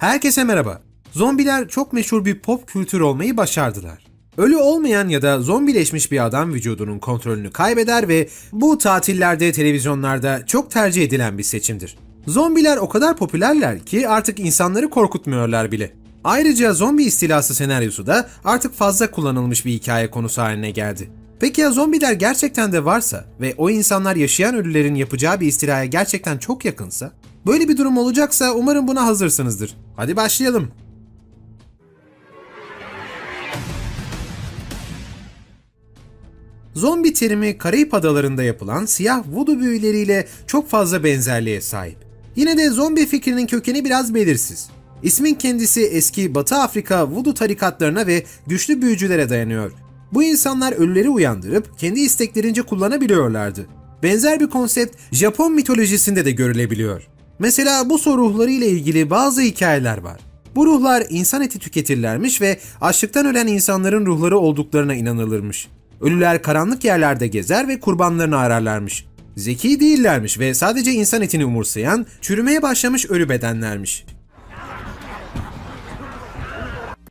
Herkese merhaba. Zombiler çok meşhur bir pop kültür olmayı başardılar. Ölü olmayan ya da zombileşmiş bir adam vücudunun kontrolünü kaybeder ve bu tatillerde televizyonlarda çok tercih edilen bir seçimdir. Zombiler o kadar popülerler ki artık insanları korkutmuyorlar bile. Ayrıca zombi istilası senaryosu da artık fazla kullanılmış bir hikaye konusu haline geldi. Peki ya zombiler gerçekten de varsa ve o insanlar yaşayan ölülerin yapacağı bir istilaya gerçekten çok yakınsa? Böyle bir durum olacaksa umarım buna hazırsınızdır. Hadi başlayalım. Zombi terimi Karayip Adaları'nda yapılan siyah voodoo büyüleriyle çok fazla benzerliğe sahip. Yine de zombi fikrinin kökeni biraz belirsiz. İsmin kendisi eski Batı Afrika voodoo tarikatlarına ve güçlü büyücülere dayanıyor. Bu insanlar ölüleri uyandırıp kendi isteklerince kullanabiliyorlardı. Benzer bir konsept Japon mitolojisinde de görülebiliyor. Mesela bu su ruhları ile ilgili bazı hikayeler var. Bu ruhlar insan eti tüketirlermiş ve açlıktan ölen insanların ruhları olduklarına inanılırmış. Ölüler karanlık yerlerde gezer ve kurbanlarını ararlarmış. Zeki değillermiş ve sadece insan etini umursayan, çürümeye başlamış ölü bedenlermiş.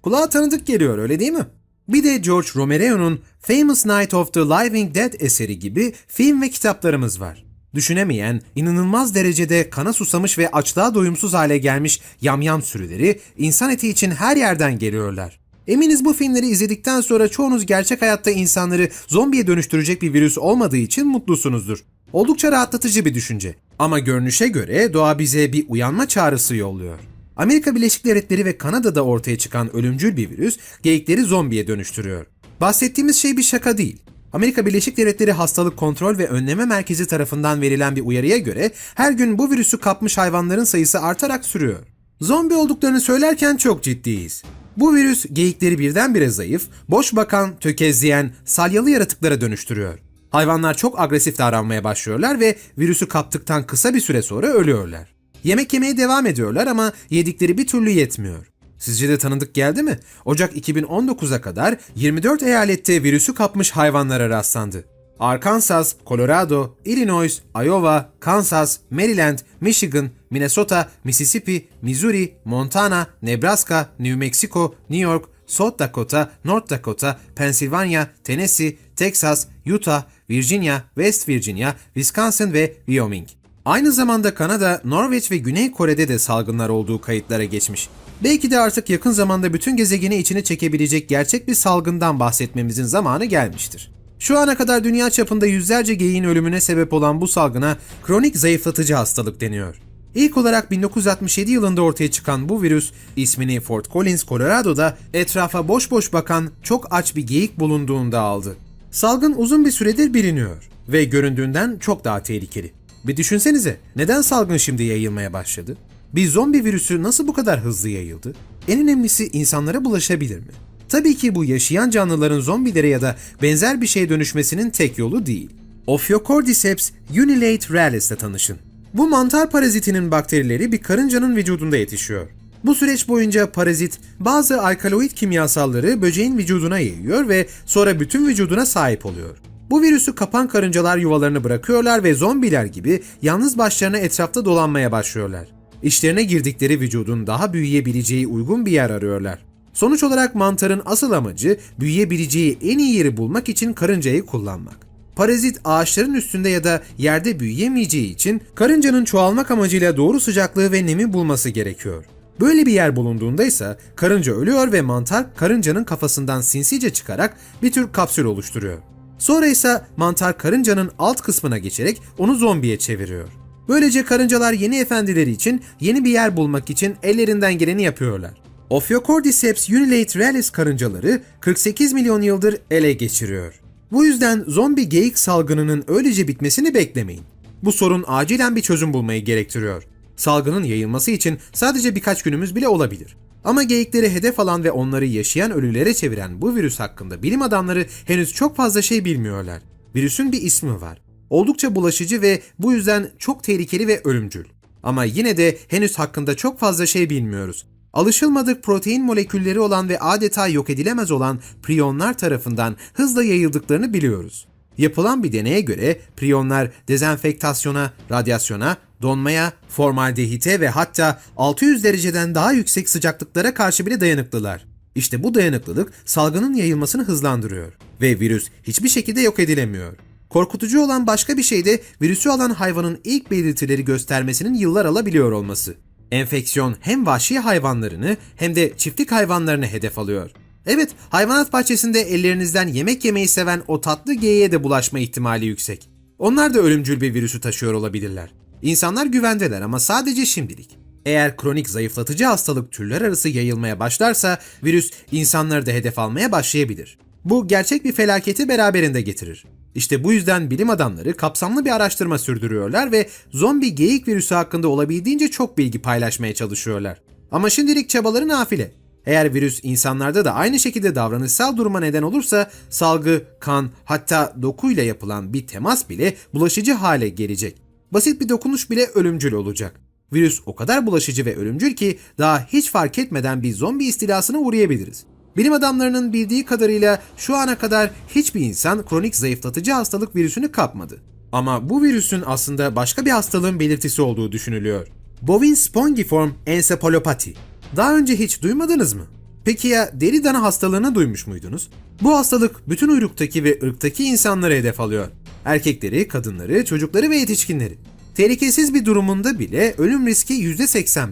Kulağa tanıdık geliyor öyle değil mi? Bir de George Romero'nun Famous Night of the Living Dead eseri gibi film ve kitaplarımız var. Düşünemeyen, inanılmaz derecede kana susamış ve açlığa doyumsuz hale gelmiş yamyam sürüleri insan eti için her yerden geliyorlar. Eminiz bu filmleri izledikten sonra çoğunuz gerçek hayatta insanları zombiye dönüştürecek bir virüs olmadığı için mutlusunuzdur. Oldukça rahatlatıcı bir düşünce. Ama görünüşe göre doğa bize bir uyanma çağrısı yolluyor. Amerika Birleşik Devletleri ve Kanada'da ortaya çıkan ölümcül bir virüs geyikleri zombiye dönüştürüyor. Bahsettiğimiz şey bir şaka değil. Amerika Birleşik Devletleri Hastalık Kontrol ve Önleme Merkezi tarafından verilen bir uyarıya göre her gün bu virüsü kapmış hayvanların sayısı artarak sürüyor. Zombi olduklarını söylerken çok ciddiyiz. Bu virüs geyikleri birdenbire zayıf, boş bakan, tökezleyen, salyalı yaratıklara dönüştürüyor. Hayvanlar çok agresif davranmaya başlıyorlar ve virüsü kaptıktan kısa bir süre sonra ölüyorlar. Yemek yemeye devam ediyorlar ama yedikleri bir türlü yetmiyor. Sizce de tanıdık geldi mi? Ocak 2019'a kadar 24 eyalette virüsü kapmış hayvanlara rastlandı. Arkansas, Colorado, Illinois, Iowa, Kansas, Maryland, Michigan, Minnesota, Mississippi, Missouri, Montana, Nebraska, New Mexico, New York, South Dakota, North Dakota, Pennsylvania, Tennessee, Texas, Utah, Virginia, West Virginia, Wisconsin ve Wyoming. Aynı zamanda Kanada, Norveç ve Güney Kore'de de salgınlar olduğu kayıtlara geçmiş. Belki de artık yakın zamanda bütün gezegeni içine çekebilecek gerçek bir salgından bahsetmemizin zamanı gelmiştir. Şu ana kadar dünya çapında yüzlerce geyiğin ölümüne sebep olan bu salgına kronik zayıflatıcı hastalık deniyor. İlk olarak 1967 yılında ortaya çıkan bu virüs ismini Fort Collins, Colorado'da etrafa boş boş bakan çok aç bir geyik bulunduğunda aldı. Salgın uzun bir süredir biliniyor ve göründüğünden çok daha tehlikeli. Bir düşünsenize neden salgın şimdi yayılmaya başladı? Bir zombi virüsü nasıl bu kadar hızlı yayıldı? En önemlisi insanlara bulaşabilir mi? Tabii ki bu yaşayan canlıların zombilere ya da benzer bir şeye dönüşmesinin tek yolu değil. Ophiocordyceps unilate realis ile tanışın. Bu mantar parazitinin bakterileri bir karıncanın vücudunda yetişiyor. Bu süreç boyunca parazit bazı alkaloid kimyasalları böceğin vücuduna yayıyor ve sonra bütün vücuduna sahip oluyor. Bu virüsü kapan karıncalar yuvalarını bırakıyorlar ve zombiler gibi yalnız başlarına etrafta dolanmaya başlıyorlar. İşlerine girdikleri vücudun daha büyüyebileceği uygun bir yer arıyorlar. Sonuç olarak mantarın asıl amacı büyüyebileceği en iyi yeri bulmak için karıncayı kullanmak. Parazit ağaçların üstünde ya da yerde büyüyemeyeceği için karıncanın çoğalmak amacıyla doğru sıcaklığı ve nemi bulması gerekiyor. Böyle bir yer bulunduğunda ise karınca ölüyor ve mantar karıncanın kafasından sinsice çıkarak bir tür kapsül oluşturuyor. Sonra ise mantar karıncanın alt kısmına geçerek onu zombiye çeviriyor. Böylece karıncalar yeni efendileri için yeni bir yer bulmak için ellerinden geleni yapıyorlar. Ophiocordyceps unilate realis karıncaları 48 milyon yıldır ele geçiriyor. Bu yüzden zombi geyik salgınının öylece bitmesini beklemeyin. Bu sorun acilen bir çözüm bulmayı gerektiriyor. Salgının yayılması için sadece birkaç günümüz bile olabilir. Ama geyikleri hedef alan ve onları yaşayan ölülere çeviren bu virüs hakkında bilim adamları henüz çok fazla şey bilmiyorlar. Virüsün bir ismi var. Oldukça bulaşıcı ve bu yüzden çok tehlikeli ve ölümcül. Ama yine de henüz hakkında çok fazla şey bilmiyoruz. Alışılmadık protein molekülleri olan ve adeta yok edilemez olan priyonlar tarafından hızla yayıldıklarını biliyoruz. Yapılan bir deneye göre priyonlar dezenfektasyona, radyasyona, Donmaya, formaldehite ve hatta 600 dereceden daha yüksek sıcaklıklara karşı bile dayanıklılar. İşte bu dayanıklılık salgının yayılmasını hızlandırıyor ve virüs hiçbir şekilde yok edilemiyor. Korkutucu olan başka bir şey de virüsü alan hayvanın ilk belirtileri göstermesinin yıllar alabiliyor olması. Enfeksiyon hem vahşi hayvanlarını hem de çiftlik hayvanlarını hedef alıyor. Evet, hayvanat bahçesinde ellerinizden yemek yemeyi seven o tatlı geyiğe de bulaşma ihtimali yüksek. Onlar da ölümcül bir virüsü taşıyor olabilirler. İnsanlar güvendeler ama sadece şimdilik. Eğer kronik zayıflatıcı hastalık türler arası yayılmaya başlarsa virüs insanları da hedef almaya başlayabilir. Bu gerçek bir felaketi beraberinde getirir. İşte bu yüzden bilim adamları kapsamlı bir araştırma sürdürüyorlar ve zombi geyik virüsü hakkında olabildiğince çok bilgi paylaşmaya çalışıyorlar. Ama şimdilik çabaları nafile. Eğer virüs insanlarda da aynı şekilde davranışsal duruma neden olursa salgı, kan hatta dokuyla yapılan bir temas bile bulaşıcı hale gelecek. Basit bir dokunuş bile ölümcül olacak. Virüs o kadar bulaşıcı ve ölümcül ki daha hiç fark etmeden bir zombi istilasına uğrayabiliriz. Bilim adamlarının bildiği kadarıyla şu ana kadar hiçbir insan kronik zayıflatıcı hastalık virüsünü kapmadı. Ama bu virüsün aslında başka bir hastalığın belirtisi olduğu düşünülüyor. Bovine spongiform encephalopati. Daha önce hiç duymadınız mı? Peki ya deri dana hastalığını duymuş muydunuz? Bu hastalık bütün uyruktaki ve ırktaki insanları hedef alıyor. Erkekleri, kadınları, çocukları ve yetişkinleri. Tehlikesiz bir durumunda bile ölüm riski %85.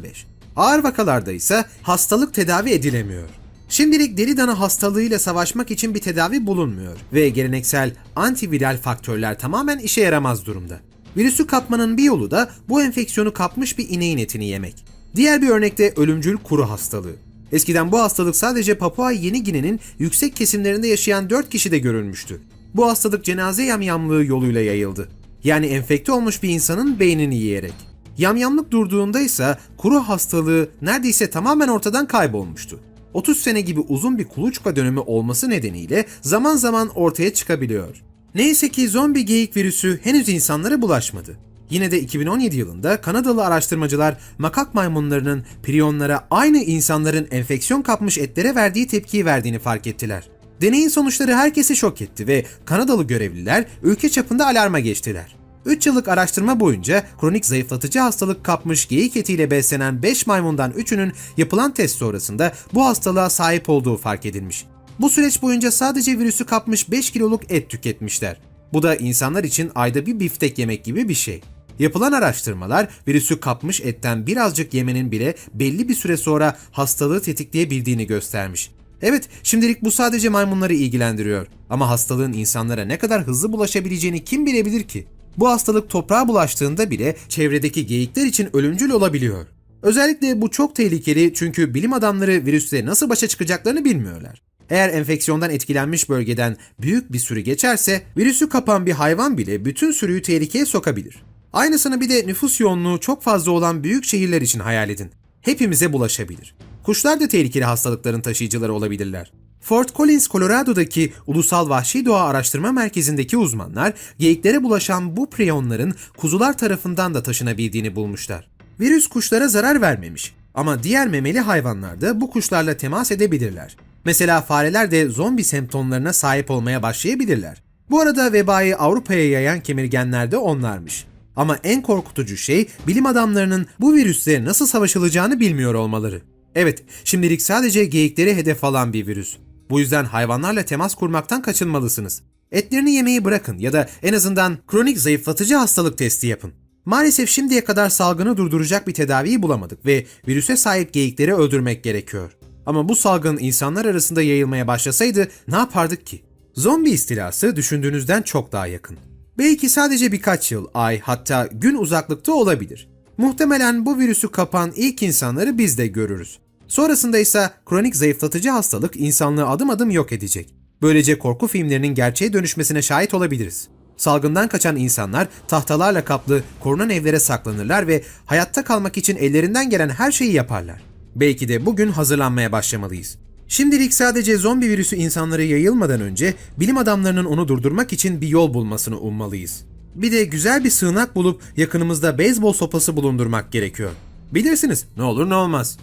Ağır vakalarda ise hastalık tedavi edilemiyor. Şimdilik deri dana hastalığıyla savaşmak için bir tedavi bulunmuyor ve geleneksel antiviral faktörler tamamen işe yaramaz durumda. Virüsü kapmanın bir yolu da bu enfeksiyonu kapmış bir ineğin etini yemek. Diğer bir örnekte ölümcül kuru hastalığı. Eskiden bu hastalık sadece Papua Yeni Gine'nin yüksek kesimlerinde yaşayan 4 kişide görülmüştü. Bu hastalık cenaze yamyamlığı yoluyla yayıldı. Yani enfekte olmuş bir insanın beynini yiyerek. Yamyamlık durduğunda ise kuru hastalığı neredeyse tamamen ortadan kaybolmuştu. 30 sene gibi uzun bir kuluçka dönemi olması nedeniyle zaman zaman ortaya çıkabiliyor. Neyse ki zombi geyik virüsü henüz insanlara bulaşmadı. Yine de 2017 yılında Kanadalı araştırmacılar makak maymunlarının priyonlara aynı insanların enfeksiyon kapmış etlere verdiği tepkiyi verdiğini fark ettiler. Deneyin sonuçları herkesi şok etti ve Kanadalı görevliler ülke çapında alarma geçtiler. 3 yıllık araştırma boyunca kronik zayıflatıcı hastalık kapmış geyik etiyle beslenen 5 maymundan 3'ünün yapılan test sonrasında bu hastalığa sahip olduğu fark edilmiş. Bu süreç boyunca sadece virüsü kapmış 5 kiloluk et tüketmişler. Bu da insanlar için ayda bir biftek yemek gibi bir şey. Yapılan araştırmalar virüsü kapmış etten birazcık yemenin bile belli bir süre sonra hastalığı tetikleyebildiğini göstermiş. Evet, şimdilik bu sadece maymunları ilgilendiriyor. Ama hastalığın insanlara ne kadar hızlı bulaşabileceğini kim bilebilir ki? Bu hastalık toprağa bulaştığında bile çevredeki geyikler için ölümcül olabiliyor. Özellikle bu çok tehlikeli çünkü bilim adamları virüsle nasıl başa çıkacaklarını bilmiyorlar. Eğer enfeksiyondan etkilenmiş bölgeden büyük bir sürü geçerse virüsü kapan bir hayvan bile bütün sürüyü tehlikeye sokabilir. Aynısını bir de nüfus yoğunluğu çok fazla olan büyük şehirler için hayal edin. Hepimize bulaşabilir. Kuşlar da tehlikeli hastalıkların taşıyıcıları olabilirler. Fort Collins, Colorado'daki Ulusal Vahşi Doğa Araştırma Merkezi'ndeki uzmanlar geyiklere bulaşan bu priyonların kuzular tarafından da taşınabildiğini bulmuşlar. Virüs kuşlara zarar vermemiş ama diğer memeli hayvanlar da bu kuşlarla temas edebilirler. Mesela fareler de zombi semptomlarına sahip olmaya başlayabilirler. Bu arada vebayı Avrupa'ya yayan kemirgenler de onlarmış. Ama en korkutucu şey bilim adamlarının bu virüsle nasıl savaşılacağını bilmiyor olmaları. Evet, şimdilik sadece geyikleri hedef alan bir virüs. Bu yüzden hayvanlarla temas kurmaktan kaçınmalısınız. Etlerini yemeyi bırakın ya da en azından kronik zayıflatıcı hastalık testi yapın. Maalesef şimdiye kadar salgını durduracak bir tedaviyi bulamadık ve virüse sahip geyikleri öldürmek gerekiyor. Ama bu salgın insanlar arasında yayılmaya başlasaydı ne yapardık ki? Zombi istilası düşündüğünüzden çok daha yakın. Belki sadece birkaç yıl, ay hatta gün uzaklıkta olabilir. Muhtemelen bu virüsü kapan ilk insanları biz de görürüz. Sonrasında ise kronik zayıflatıcı hastalık insanlığı adım adım yok edecek. Böylece korku filmlerinin gerçeğe dönüşmesine şahit olabiliriz. Salgından kaçan insanlar tahtalarla kaplı korunan evlere saklanırlar ve hayatta kalmak için ellerinden gelen her şeyi yaparlar. Belki de bugün hazırlanmaya başlamalıyız. Şimdilik sadece zombi virüsü insanlara yayılmadan önce bilim adamlarının onu durdurmak için bir yol bulmasını ummalıyız. Bir de güzel bir sığınak bulup yakınımızda beyzbol sopası bulundurmak gerekiyor. Bilirsiniz ne olur ne olmaz.